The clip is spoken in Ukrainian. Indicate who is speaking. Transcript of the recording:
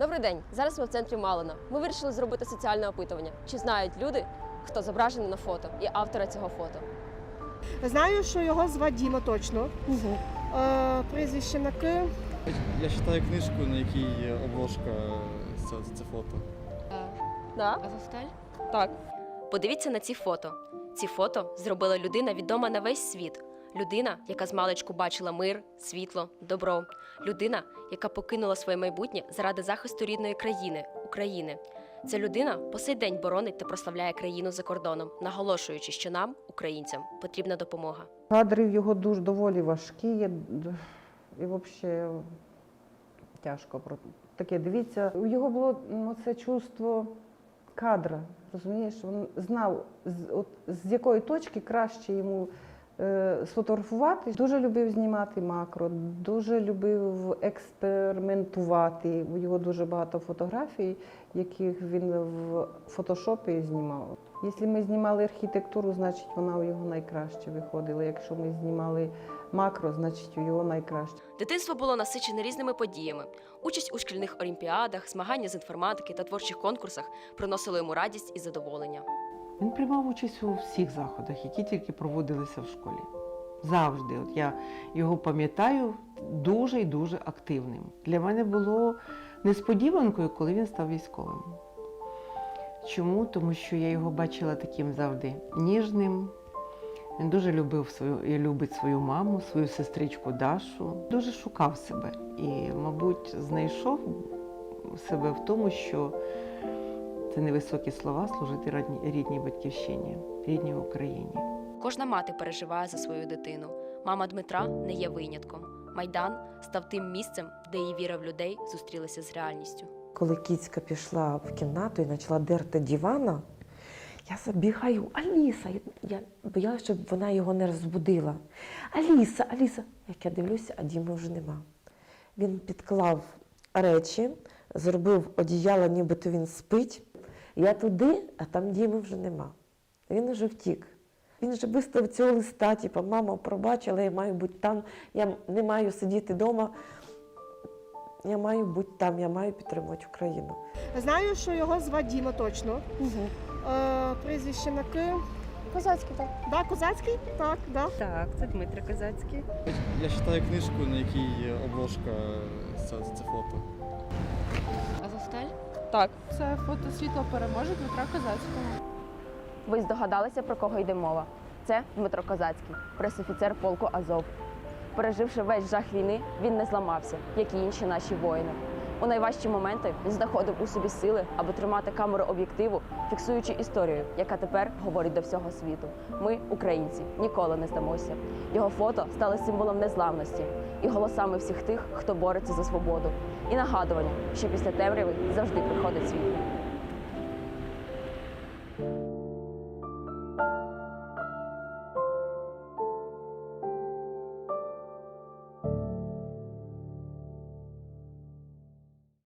Speaker 1: Добрий день. Зараз ми в центрі Малина. Ми вирішили зробити соціальне опитування. Чи знають люди, хто зображений на фото і автора цього фото?
Speaker 2: Знаю, що його звати Діма точно. Е, прізвище на К.
Speaker 3: Я читаю книжку, на якій є обложка це, це фото.
Speaker 1: Да?
Speaker 4: Азовсталь?
Speaker 1: Так. Подивіться на ці фото. Ці фото зробила людина відома на весь світ. Людина, яка з маличку бачила мир, світло, добро. Людина, яка покинула своє майбутнє заради захисту рідної країни України. Ця людина по сей день боронить та прославляє країну за кордоном, наголошуючи, що нам, українцям, потрібна допомога.
Speaker 5: Кадри його дуже доволі важкі. є, І взагалі тяжко про таке. Дивіться, у його було ну, це чувство кадра. Розумієш, він знав, з, от, з якої точки краще йому сфотографувати. Дуже любив знімати макро, дуже любив експериментувати. У його дуже багато фотографій, яких він в фотошопі знімав. Якщо ми знімали архітектуру, значить вона у його найкраще виходила. Якщо ми знімали макро, значить у його найкраще.
Speaker 1: Дитинство було насичене різними подіями. Участь у шкільних олімпіадах, змагання з інформатики та творчих конкурсах приносили йому радість і задоволення.
Speaker 6: Він приймав участь у всіх заходах, які тільки проводилися в школі. Завжди. От я його пам'ятаю дуже і дуже активним. Для мене було несподіванкою, коли він став військовим. Чому? Тому що я його бачила таким завжди ніжним. Він дуже любив свою і любить свою маму, свою сестричку Дашу. Дуже шукав себе і, мабуть, знайшов себе в тому, що це невисокі слова служити рідній- рідній батьківщині, рідній Україні.
Speaker 1: Кожна мати переживає за свою дитину. Мама Дмитра не є винятком. Майдан став тим місцем, де її віра в людей зустрілася з реальністю.
Speaker 7: Коли кіцька пішла в кімнату і почала дерти дивана, я забігаю, Аліса, я, я боялася, щоб вона його не розбудила. Аліса, Аліса. Як я дивлюся, а Діми вже нема. Він підклав речі, зробив одіяло, нібито він спить. Я туди, а там Діми вже нема. Він вже втік. Він вже виставив цього листа, типу, мама, пробач, але я маю бути там, я не маю сидіти вдома. Я маю бути там, я маю підтримувати Україну.
Speaker 2: Знаю, що його звати Діма точно. Е, прізвище на К.
Speaker 1: Козацький так.
Speaker 2: Да, Козацький? Так, да.
Speaker 4: Так, це Дмитро Козацький.
Speaker 3: Я читаю книжку, на якій обложка це, це фото.
Speaker 1: Так.
Speaker 8: Це фото світло переможе Дмитра Козацького.
Speaker 1: Ви здогадалися, про кого йде мова? Це Дмитро Козацький, пресофіцер полку Азов. Переживши весь жах війни, він не зламався, як і інші наші воїни. У найважчі моменти він знаходив у собі сили, аби тримати камеру об'єктиву, фіксуючи історію, яка тепер говорить до всього світу. Ми, українці, ніколи не здамося. Його фото стали символом незламності і голосами всіх тих, хто бореться за свободу, і нагадування, що після темряви завжди приходить світло.